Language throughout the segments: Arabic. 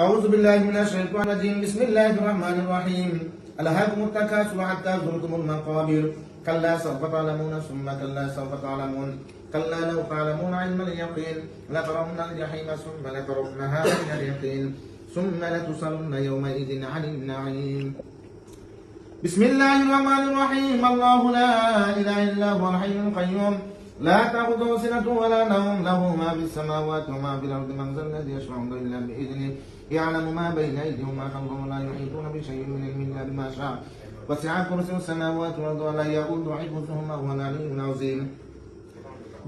أعوذ بالله من الشيطان الرجيم. بسم الله الرحمن الرحيم. ألهاكم التكاثر حتى زرتم المقابر. كلا سوف تعلمون ثم كلا سوف تعلمون. كلا لو تعلمون علم اليقين لترون الجحيم ثم لترونها من اليقين. ثم لتسألن يومئذ عن النعيم. بسم الله الرحمن الرحيم. الله لا إله إلا هو الحي القيوم. لا تأخذه سنة ولا نوم له ما في السماوات وما في الأرض من ذا الذي يشفع إلا بإذنه. يعلم ما بين أيديهم وما خلفهم ولا يحيطون بشيء من علمه إلا بما شاء. وسع كرسي السماوات والأرض ولا يؤود حفظهما وهو العلي العظيم.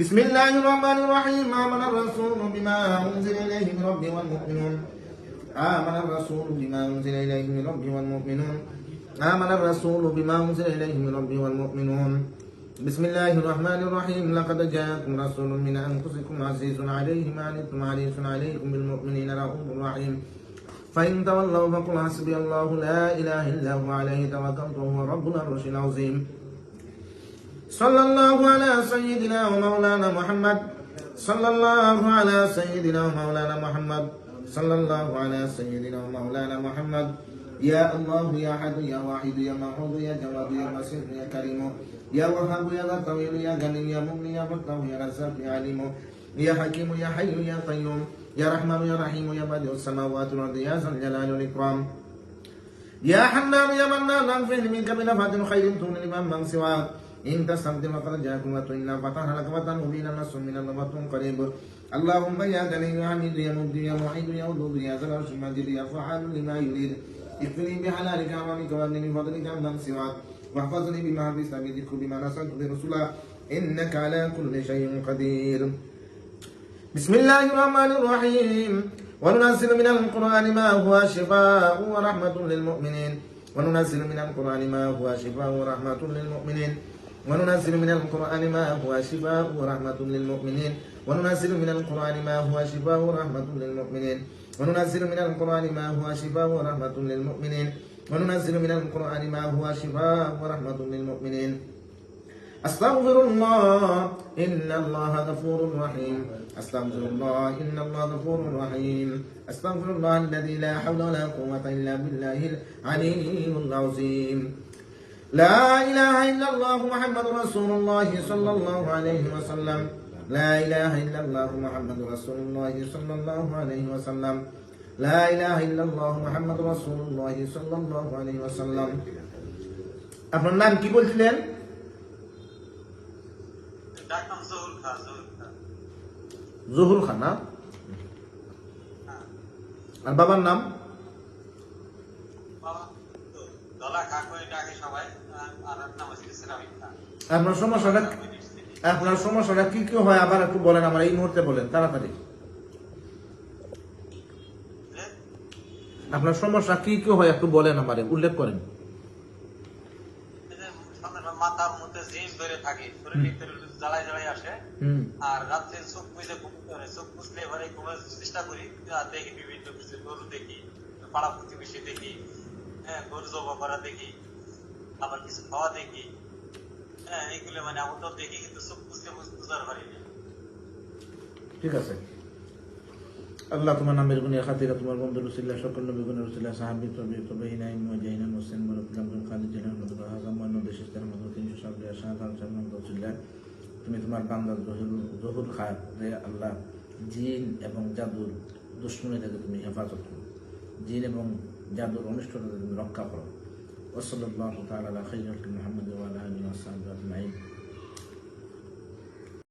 بسم الله الرحمن الرحيم. آمن الرسول بما أنزل إليه من ربه والمؤمنون. آمن الرسول بما أنزل إليه من ربه والمؤمنون. آمن الرسول بما أنزل إليه من ربه والمؤمنون. بسم الله الرحمن الرحيم لقد جاءكم رسول من أنفسكم عزيز عليه ما عنتم حريص عليكم بالمؤمنين رؤوف رحيم فإن تولوا فقل حسبي الله لا إله إلا هو عليه توكلت وهو رب العرش العظيم صلى الله على سيدنا ومولانا محمد صلى الله على سيدنا ومولانا محمد صلى الله على سيدنا ومولانا محمد يا الله يا أحد يا واحد يا معوض يا جواد يا مسيح يا كريم يا وهاب يا ذا الطويل يا غني يا مغني يا فتاه يا رزاق يا عليم يا حكيم يا حي يا قيوم يا رحمن يا رحيم يا بديع السماوات والأرض يا ذا الجلال والإكرام يا حنان يا منان اغفر منك بنفعة خير تغني لمن من سواك إن تستمتع فقد جاءكم وإنا فتحنا لك فتحا مبينا نصر من الله وفتح قريب اللهم يا غني يا حميد يا مبدي يا معيد يا ودود يا ذا العرش المجيد يا فعال لما يريد اكفني بحلالك امامك واغنني من فضلك عمن سواك واحفظني بما حفظت بذكر بما نصرت برسولا إنك على كل شيء قدير. بسم الله الرحمن الرحيم. وننزل من القرآن ما هو شفاء ورحمة للمؤمنين. وننزل من القرآن ما هو شفاء ورحمة للمؤمنين. وننزل من القرآن ما هو شفاء ورحمة للمؤمنين. وننزل من القرآن ما هو شفاء ورحمة للمؤمنين. وننزل من القرآن ما هو شفاء ورحمة للمؤمنين. وننزل من القرآن ما هو شفاء ورحمة للمؤمنين. أستغفر الله إن الله غفور رحيم. أستغفر الله إن الله غفور رحيم. أستغفر الله الذي لا حول ولا قوة إلا بالله العلي العظيم. لا إله إلا الله محمد رسول الله صلى الله عليه وسلم لا إله إلا الله محمد رسول الله صلى الله عليه وسلم لا إله إلا الله محمد رسول الله صلى الله عليه وسلم আপনার নাম কি বলছিলেন ডাকনাম জহুর খা জহুর খা জহুর খান না হ্যাঁ আর বাবার নাম বাবা তো দলা খা করে ডাকে সবাই আপনার সমস্যাটা আপনার সমস্যাটা কি কি হয়? আবার একটু বলেন আমার, এই মুহূর্তে বলেন, তাড়াতাড়ি। আপনার সমস্যা কি কি হয় একটু বলেন আমারে, উল্লেখ করেন। এই যে সন্ধ্যাবেলা মাথার মধ্যে জিম ধরে থাকে শরীর ভিতরে জ্বালাই জ্বালাই আসে আর রাত্রে চোখ চেষ্টা করি বিভিন্ন পাড়া দেখি হ্যাঁ গরু দেখি আবার কিছু খাওয়া দেখি। হ্যাঁ এইগুলো মানে আমার তো দেখি, কিন্তু চোখ বুঝতে বুঝতে পারি না ঠিক আছে। আল্লাহ তোমার নামের গুণে খাতিরা তোমার বন্ধু রসিল্লাহ, সকল নবী গুণে রসিল্লাহ, সাহাবি, তবি তবে মুজাহিনান হোসেন বরকুল আব্দুল খালিদ জিনান মধুর হাজাম মন্ন দেশ ইস্তার মধুর তিনশো সাবরিয়া শাহজাহান সালমান রসিল্লাহ, তুমি তোমার বান্দা জহুর জহুর খায় রে আল্লাহ, জিন এবং জাদুর দুশ্মনী থেকে তুমি হেফাজত করো। জিন এবং জাদুর থেকে তুমি রক্ষা করো। وصلى الله تعالى على خير محمد وعلى آله وصحبه أجمعين.